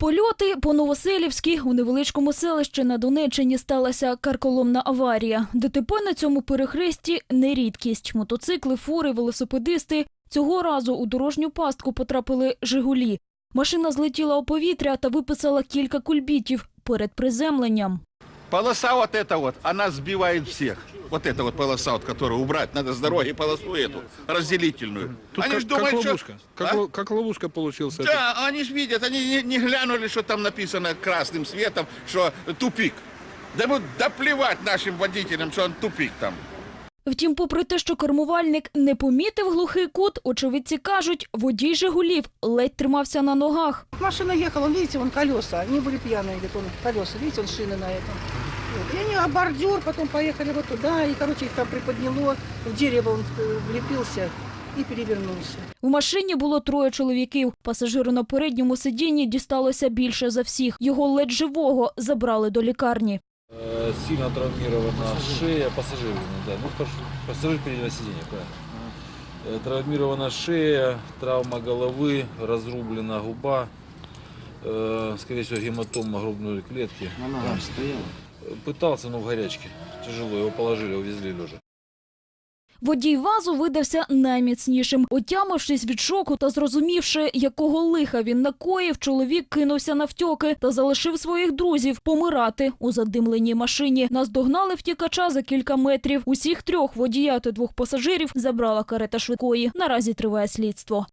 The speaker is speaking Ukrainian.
Польоти по Новоселівській у невеличкому селищі на Донеччині сталася карколомна аварія. ДТП на цьому перехресті не рідкість. Мотоцикли, фури, велосипедисти. Цього разу у дорожню пастку потрапили «Жигулі». Машина злетіла у повітря та виписала кілька кульбітів перед приземленням. Полоса вот эта вот, она сбивает всех. Вот эта вот полоса, вот, которую убрать, надо с дороги полосу эту, разделительную. Тут они как, ж думают, как что... ловушка. Как, А? ло- как ловушка получился. Да, они ж видят, они не, не глянули, что там написано красным светом, что тупик. Да вот да плевать нашим водителям, что он тупик там. Втім, попри те, що кермувальник не помітив глухий кут, очевидці кажуть, водій «Жигулів» ледь тримався на ногах. Машина ехала, вон, видите, вон колеса, они были пьяные, где-то вон колеса, видите, вон шины на этом. Вот. И они о бордюр, потом поехали вот туда, и, короче, их там приподняло, в дерево он э, влепился и перевернулся. У машині було троє чоловіків. Пасажиру на передньому сидінні дісталося більше за всіх. Його ледь живого забрали до лікарні. Э, Сильно травмирована шея пассажира, да, ну пассажир переднего сиденья, правильно. Э, Травмирована шея, травма головы, разрублена губа, э, скорее всего гематома грудной клетки. На ногах стоял? Пытался, но в горячке. Тяжело, его положили, увезли лежа. Водій вазу видався найміцнішим. Отямившись від шоку та зрозумівши, якого лиха він накоїв, чоловік кинувся навтьоки та залишив своїх друзів помирати у задимленій машині. Наздогнали втікача за кілька метрів. Усіх трьох водія та двох пасажирів забрала карета швидкої. Наразі триває слідство.